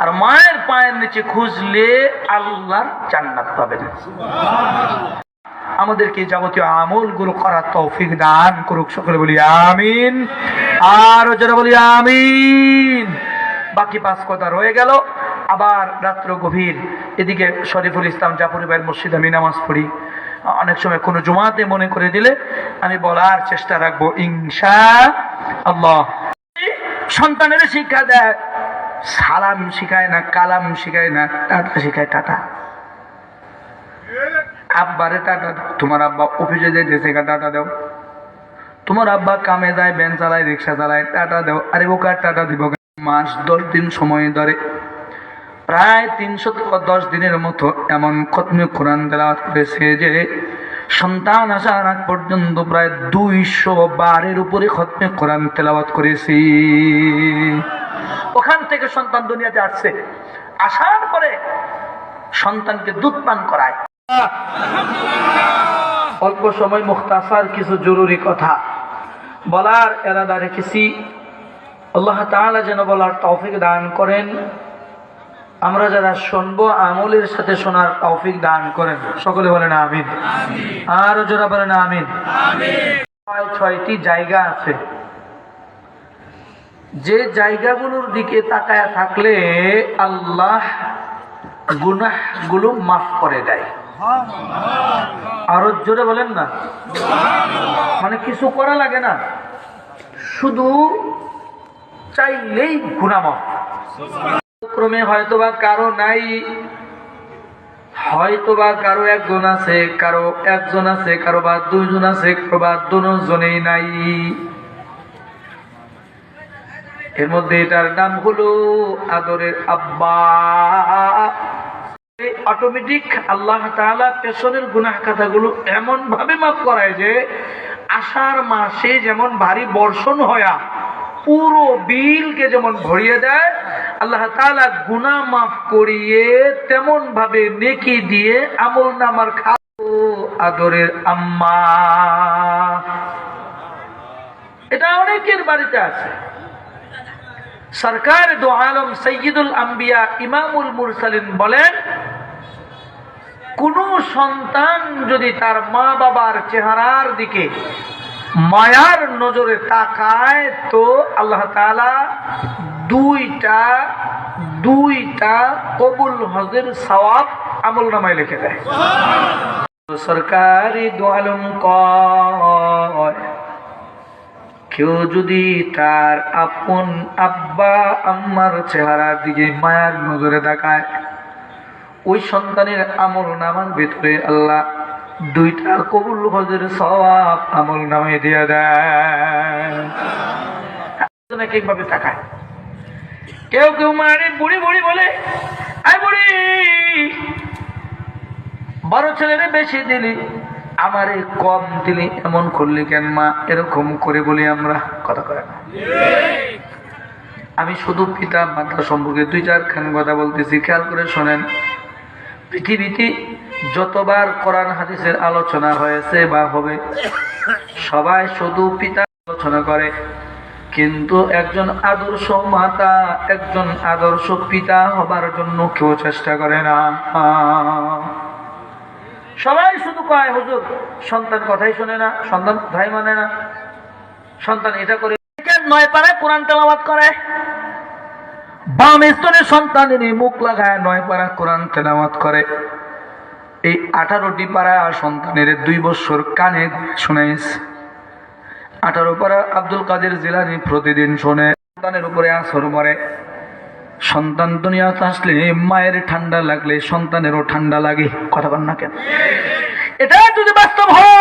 আর মায়ের পায়ের নিচে খুঁজলে আল্লাহর জান্নাত পাবেন। আমাদেরকে যাবতীয় আমলগুলো করার তৌফিক দান করুক, সকলে বলি আমিন। আর যারা বলি আমিন। বাকি পাঁচ কথা রয়ে গেল। আবার রাত্র গভীর, এদিকে শরীফুল ইসলাম জাফর ভাইয়ের মসজিদে আমি নামাজ পড়ি। অনেক সময় কোনো জুমাতে মনে করে দিলে আমি বলার চেষ্টা রাখব, ইনশা আল্লাহ। সন্তানের শিক্ষা দেয়। সালাম শিখায় না, কালাম শিখায় না, টাটা শিখায়, টাটা। আব্বারে টাটা তোমার আব্বা অফিসে যাইতেছে গা টাটা দাও। তোমার আব্বা কামে যায়, ভ্যান চালায়, রিক্সা চালায়, টাটা দাও। আরে ওকে টাটা দিব? মাস দশ দিন সময় ধরে। প্রায় তিনশো দশ দিনের মতো এমন খতমে কোরআন তেলাওয়াত করেছে যে, সন্তান আসার আগ পর্যন্ত প্রায় দুইশো বারের উপরে খতমে কোরআন তেলাওয়াত করেছি। ওখান থেকে সন্তান দুনিয়াতে আসছে। আসার পরে সন্তানকে দুধ পান করায়। অল্প সময় মুখতাসার কিছু জরুরি কথা। বলার এরাদা রেখেছি। আল্লাহ তাআলা যেন বলার তৌফিক দান করেন। আমরা যারা শুনব আমলের সাথে শোনার তৌফিক দান করেন। সকলে বলেন আমিন। আর যারা বলেন আমিন। ছয় ছয়টি জায়গা আছে। যে জায়গাগুলোর দিকে তাকায় থাকলে আল্লাহ গুনাহগুলো মাফ করে দেয়। আরও জোরে বলেন না। মানে কিছু করা লাগে না। শুধু চাইলেই গুণামত ক্রমে হয়তোবা কারও নাই, হয়তোবা কারও একজন আছে, কারও একজন আছে, কারও বা দুইজন আছে, কারও বা দুজনেই নাই। এর মধ্যে এটার নাম হলো আদরের আব্বা। অটোমেটিক আল্লাহ তাআলা পেছনের গুনাহ কথাগুলো এমন ভাবে মাফ করায় যে, আষাঢ় মাসে যেমন ভারী বর্ষণ হয়া, পুরো বিলকে যেমন ভরিয়ে দেয়, আল্লাহ তাআলা গুনাহ মাফ করিয়ে তেমন ভাবে নেকি দিয়ে আমল নামার খাও, আদরের আম্মা। এটা অনেকের বাড়িতে আছে। সরকার দো আলম সৈয়দুল আম্বিয়া ইমামুল মুরসালিন বলেন, কোন সন্তান যদি তার মা বাবার চেহারার দিকে মায়ার নজরে তাকায়, তো আল্লাহ দুইটা দুইটা কবুল হজের সওয়াব আমল নামায় লিখে দেয়। সরকারি দো আলম কয় কেউ যদি তার আপন আব্বা, আম্মার চেহারার দিকে মায়ার নজরে তাকায়, ওই সন্তানের আমল নামার ভেতরে আল্লাহ দুইটা কবুল হজের সবাব আমল নামে দিয়ে দেয় এক একভাবে তাকায়। কেউ কেউ মারে, বুড়ি বুড়ি বলে, আয় বুড়ি বড় ছেলেরে বেশি দিলি। আমারে কম দিলি এমন করলি কেন মা? এরকম করে বলি আমরা। কথা কয় না। আমি শুধু পিতা, মাতা সম্পর্কে দুই চারখান কথা বলতেছি, খেয়াল করে শোনেন। পৃথিবীতে যতবার কোরআন, হাদিসের আলোচনা হয়েছে বা হবে, সবাই শুধু পিতা আলোচনা করে। কিন্তু একজন আদর্শ মাতা, একজন আদর্শ পিতা হবার জন্য কেউ চেষ্টা করে না। সবাই শুধু কয়, হুজুর, সন্তান কথাই শোনে না, সন্তান কথাই মানে না। সন্তান এটা করে নয় পাড়ায় কোরআন তেলাওয়াত করে? বাম স্তনের সন্তানের মুখ লাগায় নয় পাড়া কোরআন তেলাওয়াত করে। এই আঠারোটি পাড়া সন্তানের দুই বছর কানে শুনাইছে। আঠারো পাড়া আব্দুল কাদের জেলানি প্রতিদিন শোনে, সন্তানের উপরে আসর মরে। সন্তান দুনিয়াতে আসলে মায়ের ঠান্ডা লাগলে সন্তানেরও ঠান্ডা লাগে। কথা বল না কেন? এটা যদি বাস্তব হয়